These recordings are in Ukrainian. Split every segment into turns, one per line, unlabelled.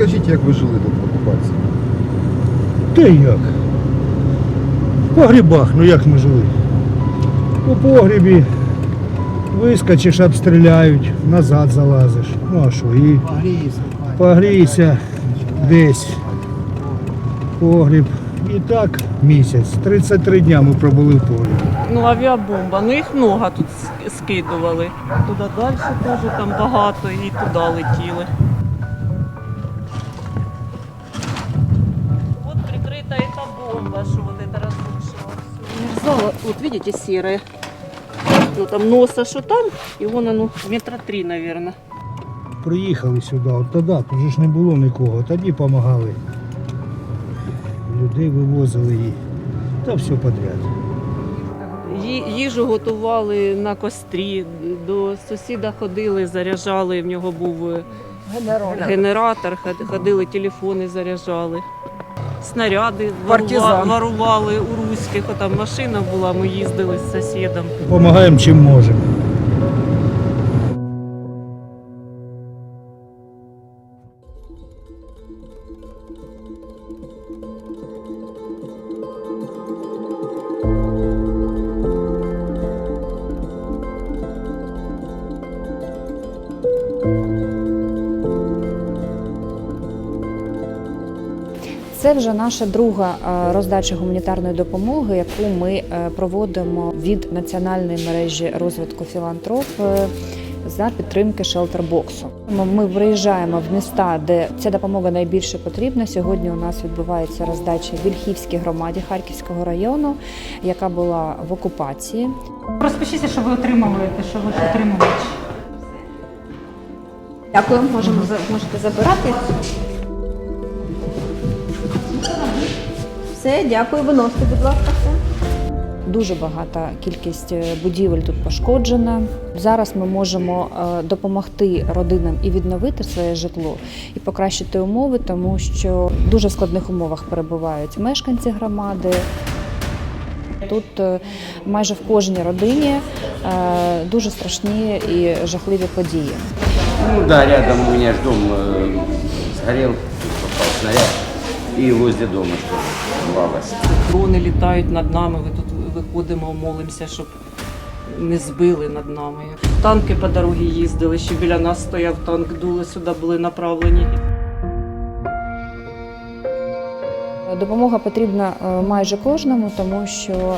Розкажіть, як ви жили тут в окупації?
Та як? В погрібах, ну як ми жили? У погрібі вискочиш, обстріляють, назад залазиш. Ну а що, і погрійся десь. Погріб. І так місяць. 33 дня ми пробули в погрібі.
Ну, авіабомба, ну їх много тут скидували. Туди далі теж там багато і туди летіли. Мерзало, вот видите, серое. Ну там носа, що там, і вон оно метра три, наверное.
Приїхали сюди, от тоді, тут же ж не було нікого, тоді допомагали. Людей вивозили і та все подряд.
Їжу готували на кострі, до сусіда ходили, заряджали, в нього був е, генератор, ходили, телефони заряджали. Снаряди
Партизан.
варували у руських, там машина була, ми їздили з сусідом.
Допомагаємо чим можемо.
Це вже наша друга е, роздача гуманітарної допомоги, яку ми е, проводимо від національної мережі розвитку філантроп за підтримки шелтербоксу. Ми- Ми виїжджаємо в міста, де ця допомога найбільше потрібна. Сьогодні у нас відбувається роздача в Вільхівській громаді Харківського району, яка була в окупації.
Розпишіться, що ви отримуєте, що ви отримуєте.
Дякую, можемо за- можете забирати. Все, дякую, виносите, будь ласка, все.
Дуже багата кількість е, будівель тут пошкоджена. Зараз ми можемо е, допомогти родинам і відновити своє житло, і покращити умови, тому що в дуже складних умовах перебувають мешканці громади. Тут е, майже в кожній родині дуже страшні і жахливі події.
Ну да, рядом у меня ж дом э, сгорел, попал снаряд. И возле дому взорвалось.
Дрони літають над нами, ми тут виходимо, молимося, щоб не збили над нами. Танки по дорозі їздили, ще біля нас стояв танк, дули сюди були направлені.
Допомога потрібна е, майже кожному, тому що е,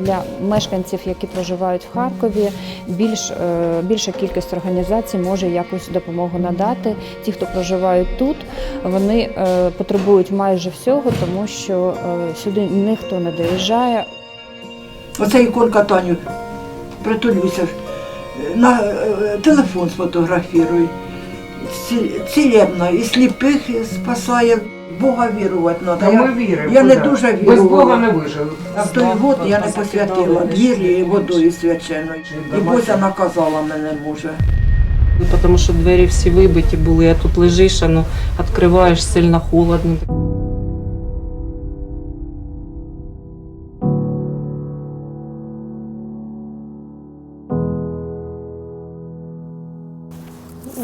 для мешканців, які проживають в Харкові, більш, е, більша кількість організацій може якусь допомогу надати. Ті, хто проживають тут, вони потребують майже всього, тому що сюди ніхто не доїжджає.
Оце іконка Таню. Притулюся. На телефон сфотографіруй. Ці- Цілебно. І сліпих спасає. В Бога вірувати треба.
Та
Я,
ми віримо.
я не
куди?
дуже
Без
вірувала.
Бога не вижили.
в той год я не посвятила двір'ї водою свяченою. І Бося наказала мене, може.
Ну, Тому що двері всі вибиті були, а тут лежиш, а ну, відкриваєш сильно холодно.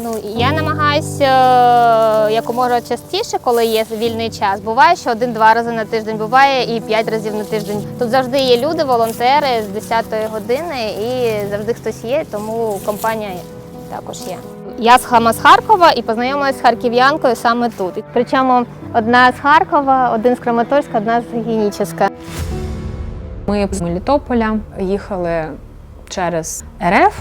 Ну, я намагаюся е, якомога частіше, коли є вільний час. Буває, що один-два рази на тиждень, буває і п'ять разів на тиждень. Тут завжди є люди, волонтери з 10-ї години, і завжди хтось є, тому компанія також є. Я з Хама з Харкова і познайомилася з харків'янкою саме тут. Причому одна з Харкова, один з Краматорська, одна з Геніческа.
Ми з Мелітополя їхали через РФ,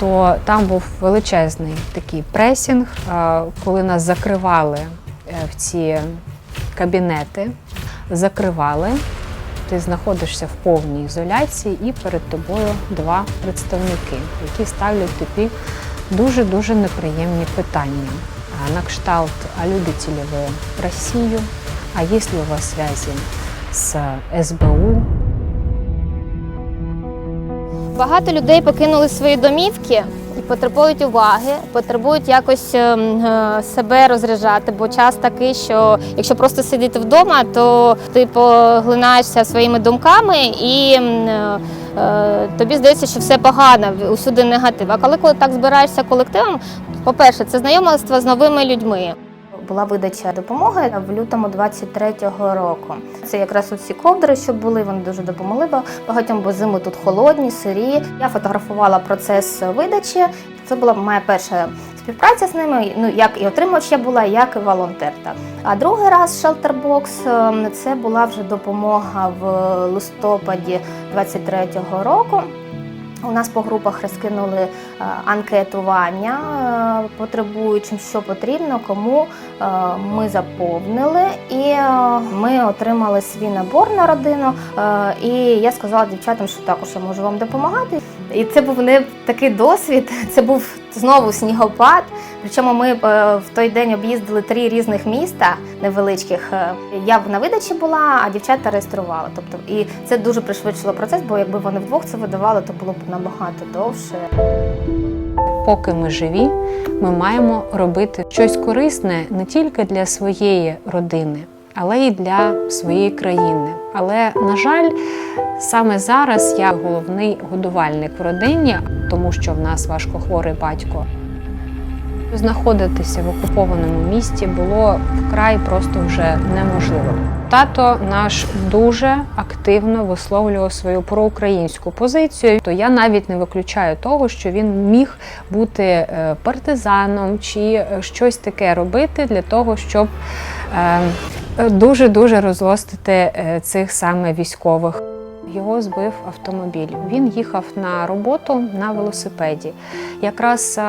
то там був величезний такий пресінг, е, коли нас закривали е, в ці кабінети, закривали. Ти знаходишся в повній ізоляції, і перед тобою два представники, які ставлять тобі дуже-дуже неприємні питання. На кшталт, а любите ли ви Росію? А є ли у вас зв'язі з СБУ?
Багато людей покинули свої домівки і потребують уваги, потребують якось ем, е, себе розряджати, бо час такий, що якщо просто сидіти вдома, то ти поглинаєшся своїми думками і е, е, тобі здається, що все погано, усюди негатив. А коли, коли так збираєшся колективом, по-перше, це знайомство з новими людьми. Була видача допомоги в лютому 23-го року. Це якраз ці ковдри, що були, вони дуже допомогли багатьом, бо зими тут холодні, сирі. Я фотографувала процес видачі. Це була моя перша співпраця з ними. Ну як і отримувач я була, як і волонтер. Так. А другий раз Shelterbox ем, це була вже допомога в листопаді 23-го року. У нас по групах розкинули е, анкетування е, потребуючим, що потрібно, кому е, ми заповнили, і ми отримали свій набор на родину. І я сказала дівчатам, що також я можу вам допомагати. І це був не такий досвід. Це був знову снігопад. Причому ми е, в той день об'їздили три різних міста невеличких. Е, Я на видачі була, а дівчата реєстрували. Тобто, і це дуже пришвидшило процес, бо якби вони вдвох це видавали, то було б набагато довше.
Поки ми живі, ми маємо робити щось корисне не тільки для своєї родини, але й для своєї країни. Але, на жаль, саме зараз я головний годувальник в родині, тому що в нас важкохворий батько. Знаходитися в окупованому місті було вкрай просто вже неможливо. Тато наш дуже активно висловлював свою проукраїнську позицію. То я навіть не виключаю того, що він міг бути е, партизаном чи е, щось таке робити для того, щоб дуже дуже розлостити е, цих саме військових. Його збив автомобіль. Він їхав на роботу на велосипеді. Якраз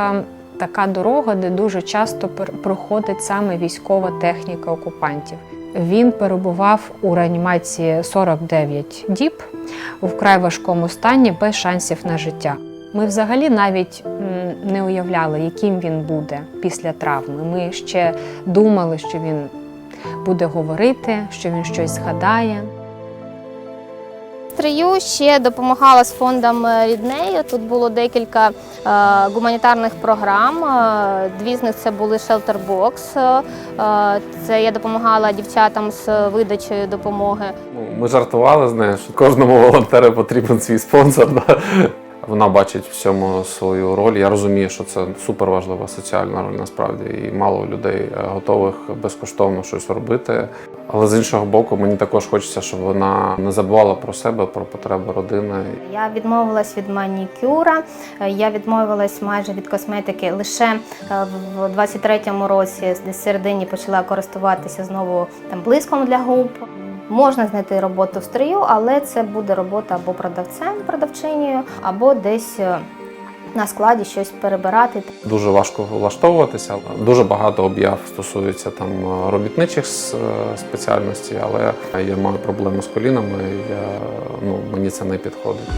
така дорога, де дуже часто проходить саме військова техніка окупантів. Він перебував у реанімації 49 діб у вкрай важкому стані без шансів на життя. Ми взагалі навіть не уявляли, яким він буде після травми. Ми ще думали, що він буде говорити, що він щось згадає.
Стрию ще допомагала з фондом е, ріднею. Тут було декілька е, гуманітарних програм. Е, Дві з них це були. Е, Це я допомагала дівчатам з видачею допомоги.
Ну, Ми жартували з нею, що кожному волонтеру потрібен свій спонсор. Вона бачить в цьому свою роль. Я розумію, що це супер важлива соціальна роль насправді, і мало людей е, готових безкоштовно щось робити. Але з іншого боку, мені також хочеться, щоб вона не забувала про себе, про потреби родини.
Я відмовилась від манікюра, е, я відмовилась майже від косметики. Лише е, в 23-му році, десь середині, почала користуватися знову там блиском для губ. Можна знайти роботу в стрію, але це буде робота або продавцем, продавчинею, або десь е, на складі щось перебирати.
Дуже важко влаштовуватися. Дуже багато об'яв стосується там е, робітничих е, спеціальностей, але я маю проблеми з колінами. Я, ну, мені це не підходить.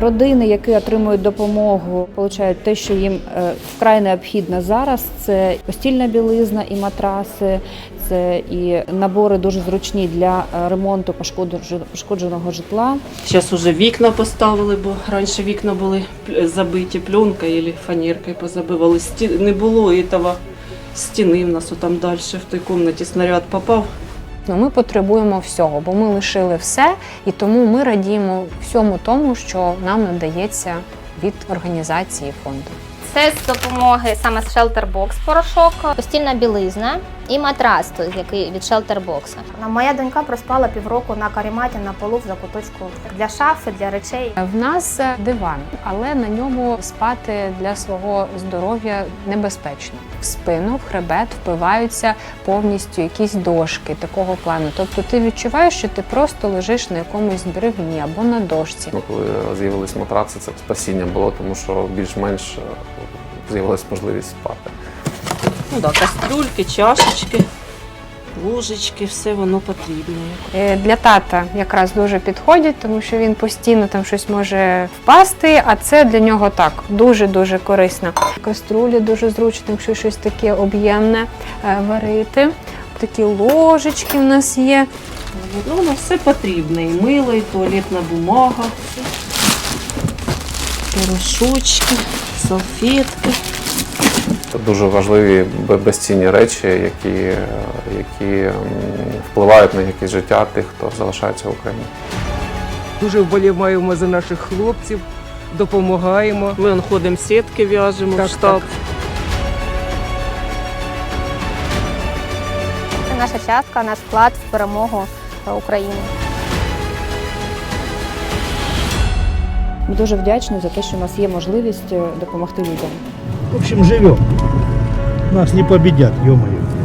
Родини, які отримують допомогу, отримують те, що їм е, вкрай необхідно зараз. Це постільна білизна і матраси, це і набори дуже зручні для е, ремонту пошкодженого- житла.
Зараз уже вікна поставили, бо раніше вікна були забиті пленкою або фанеркою позабивали. Не було этого стіни в нас там далі в той кімнаті снаряд попав.
Ну, ми потребуємо всього, бо ми лишили все, і тому ми радіємо всьому тому, що нам надається від організації фонду.
Це з допомоги саме з Shelter Box порошок, постільна білизна і матрас, той, який від Shelter Box. Моя донька проспала півроку на каріматі на полу в закуточку для шафи, для речей.
В нас е, диван, але на ньому спати для свого здоров'я небезпечно. В спину, в хребет впиваються повністю якісь дошки такого плану. Тобто ти відчуваєш, що ти просто лежиш на якомусь бревні або на дошці.
Ну, коли з'явились матраци, це спасіння було, тому що більш-менш з'явилась можливість спати.
Ну да, кастрюльки, чашечки, ложечки, все воно потрібне.
Е, Для тата якраз дуже підходять, тому що він постійно там щось може впасти, а це для нього так дуже-дуже корисно. Каструлі дуже зручно, якщо щось таке об'ємне е, варити. Такі ложечки в нас є.
Ну, воно все потрібне. І мило, і туалетна бумага, порошочки, салфетки.
Це дуже важливі безцінні речі, які, які впливають на якість життя тих, хто залишається в Україні.
Дуже вболіваємо за наших хлопців, допомагаємо.
Ми ходимо сітки, в'яжемо
Так,
в штаб.
Це наша частка, наш вклад в перемогу України.
Ми дуже вдячні за те, що у нас є можливість е, допомогти людям.
В общем, живемо. Нас не побідять, ё-моё.